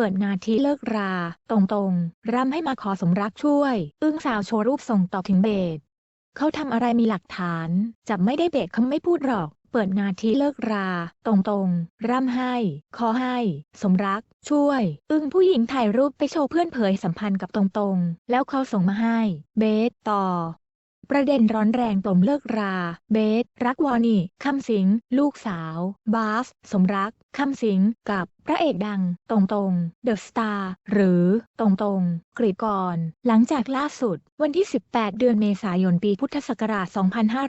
เปิดงานที่เลิกรา ตรงๆ ร่ำให้มาขอสมรักช่วย อึ้งสาวโชว์รูปส่งต่อถึงเบสเขาทำอะไรมีหลักฐาน จับไม่ได้เบสเขาไม่พูดหรอก เปิดงานที่เลิกรา ตรงๆ ร่ำให้ ขอให้ สมรัก ช่วย อึ้งผู้หญิงถ่ายรูปไปโชว์เพื่อนเผยสัมพันธ์กับตรงๆ แล้วเขาส่งมาให้ เบสต่อประเด็นร้อนแรงปลมเลิกรา เบส รักวอนี่คำสิง ลูกสาว บาสสมรัก คำสิงกับพระเอกดังตรงตรงเดอะสตาร์หรือตรงตรงกรีก่อนหลังจากล่าสุด วันที่ 18 เดือนเมษายนปีพุทธศักราช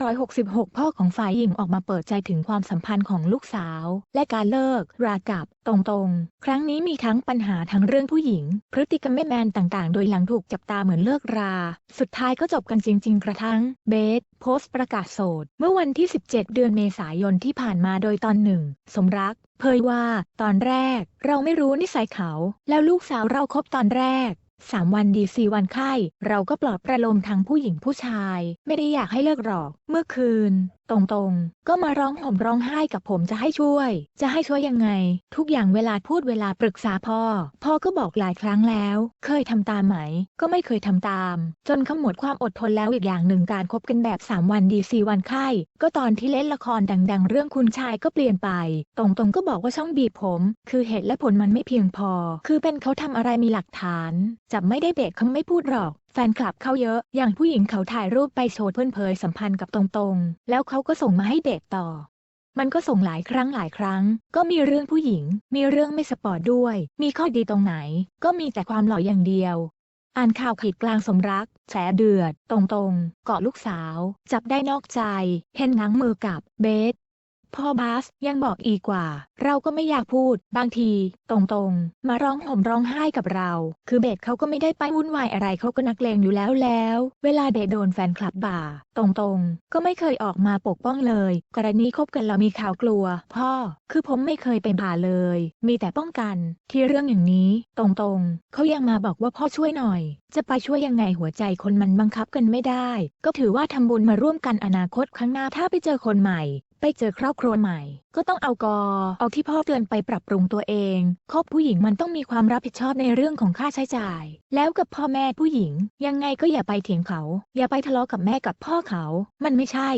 2566 พ่อของฝ่ายหญิงออกมาเปิดใจถึงความสัมพันธ์ของลูกสาว และการเลิกรากับตรงตรงครั้งนี้มีทั้งปัญหาทั้งเรื่องผู้หญิง พฤติกรรมไม่แมนต่างๆ โดยหลังถูกจับตาเหมือนเลิกรา สุดท้ายก็จบกันจริง ๆ กระทั่งเบส โพสต์ประกาศโสด เมื่อวันที่ 17 เดือนเมษายนที่ผ่านมาโดยตอนหนึ่ง สมรัก เผยว่า ตอนแรก เราไม่รู้นิสัยเขา แล้วลูกสาวเราคบตอนแรกสามวันดีสี่วันไข้ เราก็ปลอบประโลมทั้งผู้หญิงผู้ชาย ไม่ได้อยากให้เลิกหรอก เมื่อคืน ตรงๆ ก็มาร้องห่มร้องไห้กับผมจะให้ช่วย จะให้ช่วยยังไง ทุกอย่างเวลาพูดเวลาปรึกษาพ่อ พ่อก็บอกหลายครั้งแล้ว เคยทำตามไหม ก็ไม่เคยทำตาม จนขมวดความอดทนแล้วอีกอย่างหนึ่งการคบกันแบบ 3 วันดี4วันไข้ก็ตอนที่เล่นละครดัง ๆ เรื่องคุณชายก็เปลี่ยนไป ตรงๆ ก็บอกว่าช่องบีบผม คือเหตุและผลมันไม่เพียงพอ คือเป็นเขาทำอะไรมีหลักฐานจับไม่ได้เบรกเขาไม่พูดหรอกแฟนคลับเขาเยอะ อย่างผู้หญิงเขาถ่ายรูปไปโชว์เพื่อนเผยสัมพันธ์กับตรงๆ แล้วเขาก็ส่งมาให้เบรกต่อ มันก็ส่งหลายครั้งหลายครั้ง ก็มีเรื่องผู้หญิง มีเรื่องไม่สปอร์ตด้วย มีข้อดีตรงไหน ก็มีแต่ความหล่ออย่างเดียว อ่านข่าวขีดกลางสมรัก แฉเดือด ตรงๆ เกาะลูกสาว จับได้นอกใจ เห็นนังมือกับเบส พ่อบาสยังบอกอีกว่า เราก็ไม่อยากพูด บางที ตรงๆ มาร้องห่มร้องไห้กับเรา คือเบสเขาก็ไม่ได้ไปวุ่นวายอะไรเขาก็นักเลงอยู่แล้วแล้ว เวลาเบสโดนแฟนคลับด่า ตรงๆ ก็ไม่เคยออกมาปกป้องเลย กรณีคบกันเรามีข่าวกลัว พ่อ คือผมไม่เคยเป็นผ่าเลย มีแต่ป้องกัน ที่เรื่องอย่างนี้ ตรงๆ เขายังมาบอกว่าพ่อช่วยหน่อย จะไปช่วยยังไงหัวใจคนมันบังคับกันไม่ได้ ก็ถือว่าทำบุญมาร่วมกันอนาคตข้างหน้าถ้าไปเจอคนใหม่ ไปเจอครอบครัวใหม่ ก็ต้องเอากอเอาที่พ่อเตือนไปปรับปรุงตัวเองคบผู้หญิงมันต้องมีความรับผิดชอบในเรื่องของค่าใช้จ่าย แล้วกับพ่อแม่ผู้หญิง ยังไงก็อย่าไปเถียงเขา อย่าไปทะเลาะกับแม่กับพ่อเขา มันไม่ใช่